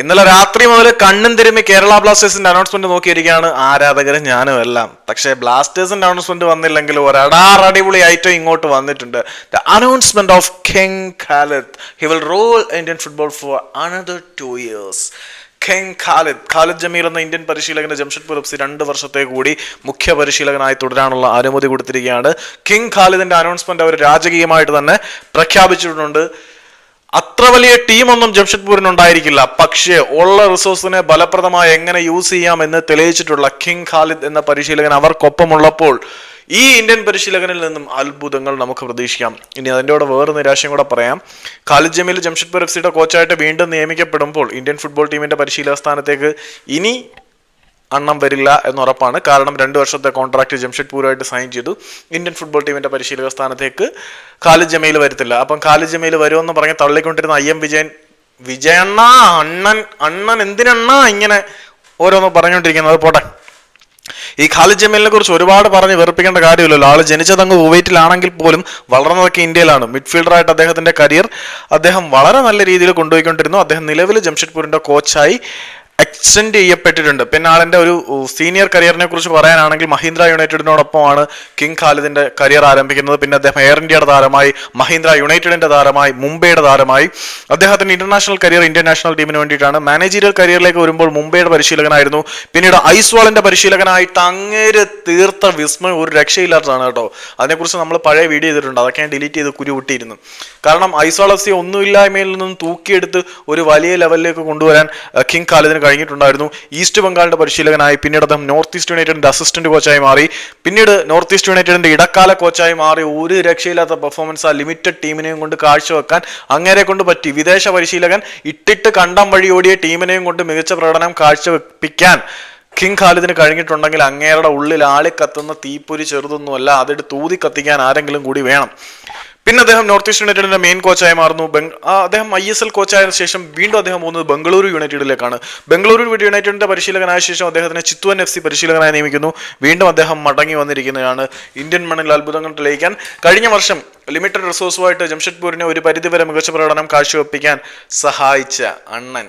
ഇന്നലെ രാത്രി മുതൽ കണ്ണും തിരുമ്മി കേരള ബ്ലാസ്റ്റേഴ്സിന്റെ അനൗൺസ്മെന്റ് നോക്കിയിരിക്കുകയാണ് ആരാധകരും ഞാനും എല്ലാം. പക്ഷേ ബ്ലാസ്റ്റേഴ്സിന്റെ അനൗൺസ്മെന്റ് വന്നില്ലെങ്കിൽ ഒരടാർ അടിപൊളി ഐറ്റം ഇങ്ങോട്ട് വന്നിട്ടുണ്ട്. The announcement of king Khalid he will rule Indian football for another two years king Khalid Khalid Jamil എന്ന ഇന്ത്യൻ പരിശീലകന് ജംഷഡ്പൂർ എഫ് സി രണ്ട് വർഷത്തെ കൂടി മുഖ്യ പരിശീലകനായി തുടരാനുള്ള അനുമതി കൊടുത്തിരിക്കുകയാണ്. കിങ് ഖാലിദിന്റെ അനൗൺസ്മെന്റ് അവർ രാജകീയമായിട്ട് തന്നെ പ്രഖ്യാപിച്ചിട്ടുണ്ട്. അത്ര വലിയ ടീമൊന്നും ജംഷഡ്പൂരിന് ഉണ്ടായിരിക്കില്ല. പക്ഷേ ഉള്ള റിസോഴ്സിനെ ഫലപ്രദമായി എങ്ങനെ യൂസ് ചെയ്യാം എന്ന് തെളിയിച്ചിട്ടുള്ള കിങ് ഖാലിദ് എന്ന പരിശീലകൻ അവർക്കൊപ്പമുള്ളപ്പോൾ ഈ ഇന്ത്യൻ പരിശീലകനിൽ നിന്നും അത്ഭുതങ്ങൾ നമുക്ക് പ്രതീക്ഷിക്കാം. ഇനി അതിന്റെ കൂടെ വേറെ നിരാശയും കൂടെ പറയാം. ഖാലിദ് ജമീൽ ജംഷഡ്പൂർ എഫ് സിയുടെ കോച്ചായിട്ട് വീണ്ടും നിയമിക്കപ്പെടുമ്പോൾ ഇന്ത്യൻ ഫുട്ബോൾ ടീമിന്റെ പരിശീലക സ്ഥാനത്തേക്ക് ഇനി അണ്ണം വരില്ല എന്ന് ഉറപ്പാണ്. കാരണം രണ്ട് വർഷത്തെ കോൺട്രാക്ട് ജംഷഡ്പൂരുമായിട്ട് സൈൻ ചെയ്തു. ഇന്ത്യൻ ഫുട്ബോൾ ടീമിന്റെ പരിശീലക സ്ഥാനത്തേക്ക് ഖാലിദ് ജമീൽ വരത്തില്ല. അപ്പം ഖാലിദ് ജമീൽ വരുമെന്ന് പറഞ്ഞ് തള്ളിക്കൊണ്ടിരുന്ന ഐ എം വിജയൻ വിജയണ്ണ അണ്ണൻ അണ്ണൻ എന്തിനണ്ണ ഇങ്ങനെ ഓരോന്ന് പറഞ്ഞുകൊണ്ടിരിക്കുന്നത്? പോട്ടെ. ഈ ഖാലിദ് ജമീലിനെ കുറിച്ച് ഒരുപാട് പറഞ്ഞ് വെറുപ്പിക്കേണ്ട കാര്യമില്ലല്ലോ. ആൾ ജനിച്ചത് അങ്ങ് കുവൈറ്റിലാണെങ്കിൽ പോലും വളർന്നതൊക്കെ ഇന്ത്യയിലാണ്. മിഡ്ഫീൽഡറായിട്ട് അദ്ദേഹത്തിന്റെ കരിയർ അദ്ദേഹം വളരെ നല്ല രീതിയിൽ കൊണ്ടുപോയിക്കൊണ്ടിരുന്നു. അദ്ദേഹം നിലവിൽ ജംഷഡ്പൂരിന്റെ കോച്ചായി എക്സ്റ്റെൻഡ് ചെയ്യപ്പെട്ടിട്ടുണ്ട്. പിന്നെ ആളിന്റെ ഒരു സീനിയർ കരിയറിനെ കുറിച്ച് പറയാനാണെങ്കിൽ മഹീന്ദ്ര യുണൈറ്റഡിനോടൊപ്പമാണ് കിങ് ഖാലിദിന്റെ കരിയർ ആരംഭിക്കുന്നത്. പിന്നെ അദ്ദേഹം എയർ ഇന്ത്യയുടെ താരമായി മഹീന്ദ്ര യുണൈറ്റഡിന്റെ താരമായി മുംബൈയുടെ താരമായി. അദ്ദേഹത്തിന്റെ ഇന്റർനാഷണൽ കരിയർ ഇന്ത്യൻ നാഷണൽ ടീമിന് വേണ്ടിയിട്ടാണ്. മാനേജീരിയൽ കരിയറിലേക്ക് വരുമ്പോൾ മുംബൈയുടെ പരിശീലകനായിരുന്നു. പിന്നീട് ഐസ്വാളിന്റെ പരിശീലകനായിട്ട് അങ്ങേര് തീർത്ത വിസ്മയം ഒരു രക്ഷയില്ലാത്തതാണ് കേട്ടോ. അതിനെക്കുറിച്ച് നമ്മൾ പഴയ വീഡിയോ ചെയ്തിട്ടുണ്ട്. അതൊക്കെ ഞാൻ ഡിലീറ്റ് ചെയ്ത് കുരു വിട്ടിരുന്നു കാരണം ഐസ്വാൾ എഫ് സി ഒന്നുമില്ലായ്മയിൽ നിന്നും തൂക്കിയെടുത്ത് ഒരു വലിയ ലെവലിലേക്ക് കൊണ്ടുവരാൻ കിങ് ഖാലിദിന് കഴിഞ്ഞിട്ടുണ്ടായിരുന്നു. ഈസ്റ്റ് ബംഗാളിന്റെ പരിശീലകനായി പിന്നീട് അദ്ദേഹം നോർത്ത് ഈസ്റ്റ് യുണൈറ്റഡിന്റെ അസിസ്റ്റന്റ് കോച്ചായി മാറി. പിന്നീട് നോർത്ത് ഈസ്റ്റ് യുണൈറ്റഡിന്റെ ഇടക്കാല കോച്ചായി മാറി. ഒരു രക്ഷയില്ലാത്ത പെർഫോമൻസ് ആ ലിമിറ്റഡ് ടീമിനെയും കൊണ്ട് കാഴ്ചവെക്കാൻ അങ്ങേരെ കൊണ്ട് പറ്റി വിദേശ പരിശീലകൻ ഇട്ടിട്ട് കണ്ടം വഴി ഓടിയ ടീമിനെയും കൊണ്ട് മികച്ച പ്രകടനം കാഴ്ചവെപ്പിക്കാൻ കിങ് ഖാലിദിന് കഴിഞ്ഞിട്ടുണ്ടെങ്കിൽ അങ്ങേരുടെ ഉള്ളിൽ ആളിക്കത്തുന്ന തീപ്പൊരി ചെറുതൊന്നുമല്ല. അതെടുത്ത് ഊതി കത്തിക്കാൻ ആരെങ്കിലും കൂടി വേണം. പിന്നെ അദ്ദേഹം നോർത്ത് ഈസ്റ്റ് യുണൈറ്റഡിന്റെ മെയിൻ കോച്ചായി മാറുന്നു. അദ്ദേഹം ഐ എസ് എൽ കോച്ചായ ശേഷം വീണ്ടും അദ്ദേഹം പോകുന്നത് ബംഗളൂരു യുണൈറ്റഡിലേക്കാണ്. ബംഗളൂരു യുണൈറ്റഡിന്റെ പരിശീലകനായ ശേഷം അദ്ദേഹത്തിനെ ചിത്തുവൻ എഫ് സി പരിശീലകനായി നിയമിക്കുന്നു. വീണ്ടും അദ്ദേഹം മടങ്ങി വന്നിരിക്കുന്നതാണ് ഇന്ത്യൻ മണ്ണിൽ അത്ഭുതങ്ങൾ തെളിയിക്കാൻ കഴിഞ്ഞ വർഷം ലിമിറ്റഡ് റിസോഴ്സുമായിട്ട് ജംഷഡ്പൂരിനെ ഒരു പരിധിവരെ മികച്ച പ്രകടനം കാഴ്ചവെപ്പിക്കാൻ സഹായിച്ച അണ്ണൻ